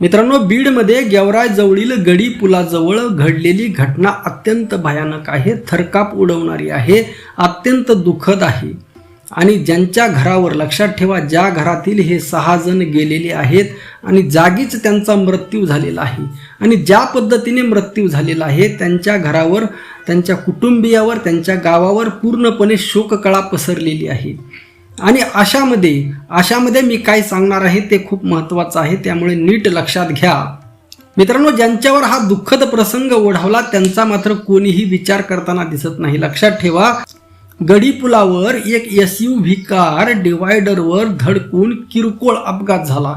मित्रांनो बीडमध्ये गेवराय जवळील गडी पुलाजवळ घडलेली घटना अत्यंत भयानक आहे थरकाप उडवणारी आहे अत्यंत दुःखद आहे. आणि ज्यांच्या घरावर लक्षात ठेवा ज्या घरातील हे सहा जण गेलेले आहेत आणि जागीच त्यांचा मृत्यू झालेला आहे. आणि ज्या पद्धतीने मृत्यू झालेला आहे त्यांच्या घरावर त्यांच्या कुटुंबियावर त्यांच्या गावावर पूर्णपणे शोककळा पसरलेली आहे. आणि अशामध्ये अशामध्ये मी काय सांगणार आहे ते खूप महत्त्वाचं आहे त्यामुळे नीट लक्षात घ्या. मित्रांनो ज्यांच्यावर हा दुःखद प्रसंग ओढावला त्यांचा मात्र कोणीही विचार करताना दिसत नाही. लक्षात ठेवा गडीपुलावर एक एस यू व्ही कार डिवायडरवर धडकून किरकोळ अपघात झाला.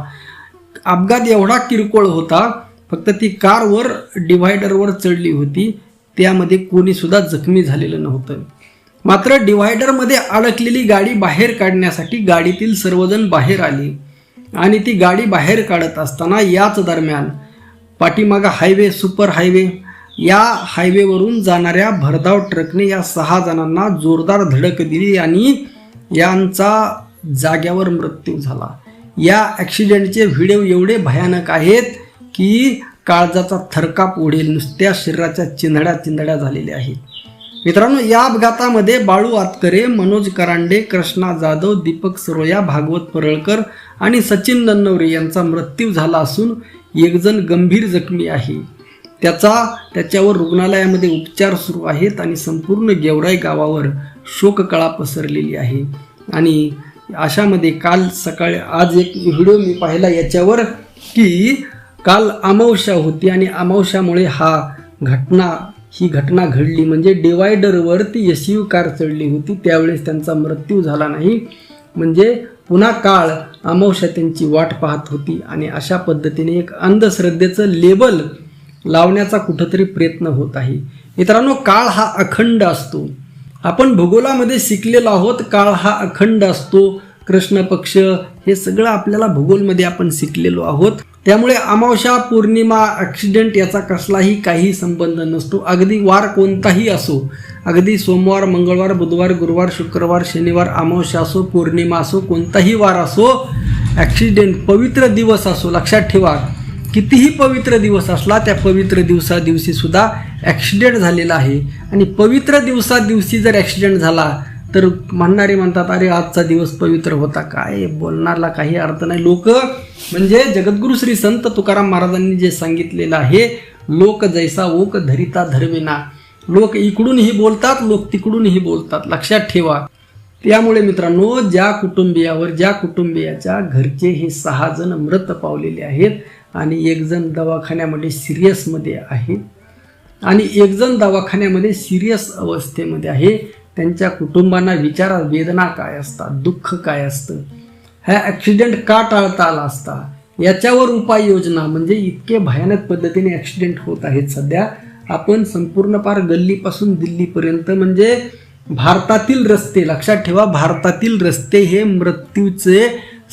अपघात एवढा किरकोळ होता फक्त ती कारवर डिव्हायडरवर चढली होती त्यामध्ये कोणीसुद्धा जखमी झालेलं नव्हतं. मात्र डिव्हायडरमध्ये अडकलेली गाडी बाहेर काढण्यासाठी गाडीतील सर्वजण बाहेर आली. आणि ती गाडी बाहेर काढत असताना याच दरम्यान पाठीमागा हायवे सुपर हायवे या हायवेवरून जाणाऱ्या भरधाव ट्रकने या सहा जणांना जोरदार धडक दिली आणि यांचा जाग्यावर मृत्यू झाला. या ॲक्सिडेंटचे व्हिडिओ एवढे भयानक आहेत की काळजाचा थरकाप उडेल नुसत्या शरीराच्या चिंधड्या चिंधड्या झालेल्या आहेत. मित्रांनो या अपघातामध्ये बाळू आतकरे मनोज करांडे कृष्णा जाधव दीपक सरोया भागवत परळकर आणि सचिन नन्नवरे यांचा मृत्यू झाला असून एकजण गंभीर जखमी आहे. त्याचा त्याच्यावर रुग्णालयामध्ये उपचार सुरू आहेत आणि संपूर्ण गेवराई गावावर शोककळा पसरलेली आहे. आणि अशामध्ये काल सकाळी आज एक व्हिडिओ मी पाहिला याच्यावर की काल अमावस्या होती आणि अमावस्यामुळे हा घटना ही घटना घडली म्हणजे डिवायडरवर ती एस यू कार चढली होती. त्यावेळेस त्यांचा मृत्यू झाला नाही. म्हणजे पुन्हा काळ अमावश्या त्यांची वाट पाहत होती आणि अशा पद्धतीने एक अंधश्रद्धेचं लेबल लावण्याचा कुठंतरी प्रयत्न होत आहे. मित्रांनो काळ हा अखंड असतो. आपण भूगोलामध्ये शिकलेलो आहोत काळ हा अखंड असतो. कृष्ण पक्ष हे सगळं आपल्याला भूगोलमध्ये आपण शिकलेलो आहोत. त्यामुळे अमावस्या पौर्णिमा ॲक्सिडेंट याचा कसलाही काही संबंध नसतो. अगदी वार कोणताही असो अगदी सोमवार मंगळवार बुधवार गुरुवार शुक्रवार शनिवार अमावस्या असो पौर्णिमा असो कोणताही वार असो ॲक्सिडेंट पवित्र दिवस असो लक्षात ठेवा कितीही पवित्र दिवस असला त्या पवित्र दिवसा दिवशी सुद्धा ॲक्सिडेंट झालेला आहे. आणि पवित्र दिवसा दिवशी जर ॲक्सिडेंट झाला तर म्हणणारे म्हणतात अरे आजचा दिवस पवित्र होता काय बोलणारला काही अर्थ नाही. लोक म्हणजे जगद्गुरु श्री संत तुकाराम महाराजांनी जे सांगितलेलं आहे लोक जैसा ओक धरिता धर्मिना. लोक इकडूनही बोलतात लोक तिकडूनही बोलतात. लक्षात ठेवा. त्यामुळे मित्रांनो ज्या कुटुंबियावर ज्या कुटुंबियाच्या घरचे हे सहा जण मृत पावलेले आहेत आणि एक जण दवाखान्यामध्ये सिरियसमध्ये आहे आणि एक जण दवाखान्यामध्ये सिरियस अवस्थेमध्ये आहे त्यांच्या कुटुंबांना विचारा वेदना काय असतात दुःख काय असतं ह्या ॲक्सिडेंट का टाळता आला असता याच्यावर उपाययोजना म्हणजे इतके भयानक पद्धतीने ॲक्सिडेंट होत आहेत सध्या. आपण संपूर्ण पार गल्लीपासून दिल्लीपर्यंत म्हणजे भारतातील रस्ते लक्षात ठेवा भारतातील रस्ते हे मृत्यूचे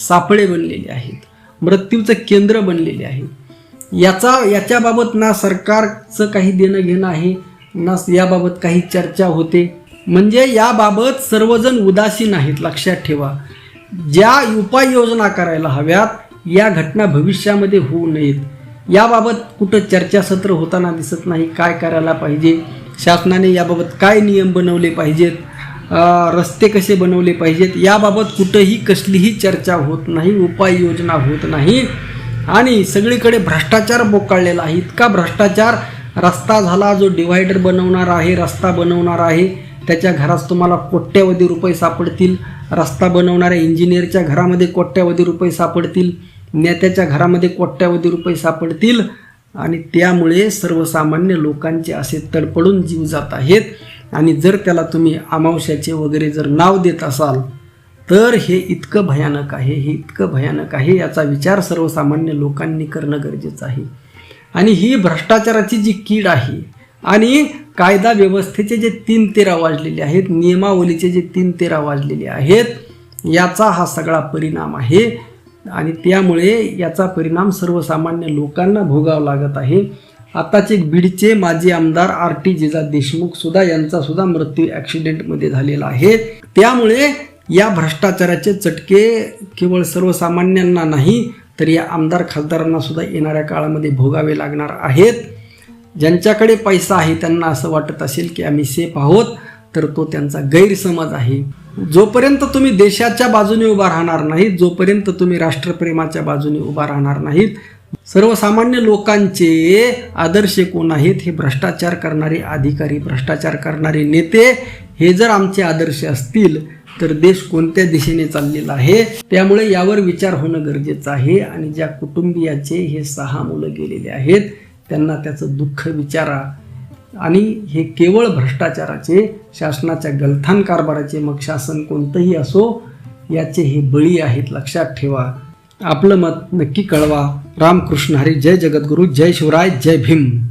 सापळे बनलेले आहेत मृत्यूचं केंद्र बनलेले आहे याचा याच्याबाबत ना सरकारचं काही देणं घेणं आहे ना याबाबत काही चर्चा होते. म्हणजे याबाबत सर्वजण उदासीन आहेत लक्षात ठेवा. ज्या उपाययोजना करायला हव्यात या घटना भविष्यामध्ये होऊ नयेत. याबाबत कुठं चर्चासत्र होताना दिसत नाही काय करायला पाहिजे शासनाने याबाबत काय नियम बनवले पाहिजेत रस्ते कसे बनवले पाहिजेत याबाबत कुठंही कसलीही चर्चा होत नाही उपाययोजना होत नाही. आणि सगळीकडे भ्रष्टाचार बोकाळलेला आहे. इतका भ्रष्टाचार रस्ता झाला जो डिवायडर बनवणार आहे रस्ता बनवणार आहे. त्याच्या घरात तुम्हाला कोट्यावधी रुपये सापडतील. रस्ता बनवणाऱ्या इंजिनियरच्या घरामध्ये कोट्यावधी रुपये सापडतील. नेत्याच्या घरामध्ये कोट्यावधी रुपये सापडतील. आणि त्यामुळे सर्वसामान्य लोकांचे असे तडपडून जीव जात आहेत. आणि जर त्याला तुम्ही अमावश्याचे वगैरे जर नाव देत असाल तर हे इतकं भयानक आहे हे इतकं भयानक आहे याचा विचार सर्वसामान्य लोकांनी करणं गरजेचं आहे. आणि ही भ्रष्टाचाराची जी कीड आहे आणि कायदा व्यवस्थेचे जे तीन तेरा वाजलेले आहेत नियमावलीचे जे तीन तेरा वाजलेले आहेत याचा हा सगळा परिणाम आहे. आणि त्यामुळे याचा परिणाम सर्वसामान्य लोकांना भोगावा लागत आहे. आताचे बीडचे माजी आमदार आर टी जिजा देशमुख सुद्धा यांचा सुद्धा मृत्यू ॲक्सिडेंटमध्ये झालेला आहे. त्यामुळे या भ्रष्टाचाराचे चटके केवळ सर्वसामान्यांना नाही तर या आमदार खासदारांना सुद्धा येणाऱ्या काळामध्ये भोगावे लागणार आहेत. ज्यांच्याकडे पैसा आहे त्यांना असं वाटत असेल की आम्ही सेफ आहोत तर तो त्यांचा गैरसमज आहे. जोपर्यंत तुम्ही देशाच्या बाजूने उभा राहणार नाहीत जोपर्यंत तुम्ही राष्ट्रप्रेमाच्या बाजूने उभा राहणार नाहीत सर्वसामान्य लोकांचे आदर्श कोण आहेत हे भ्रष्टाचार करणारे अधिकारी भ्रष्टाचार करणारे नेते हे जर आमचे आदर्श असतील तर देश कोणत्या दिशेने चाललेला आहे त्यामुळे यावर विचार होणं गरजेचं आहे. आणि ज्या कुटुंबियाचे हे सहा मुलं गेलेले आहेत त्यांना त्याचं दुःख विचारा. आणि हे केवळ भ्रष्टाचाराचे शासनाच्या गलथान कारभाराचे मग शासन कोणतंही असो याचे हे बळी आहेत लक्षात ठेवा. आपलं मत नक्की कळवा. रामकृष्ण हरी जय जगद्गुरू जय शिवराय जय भीम.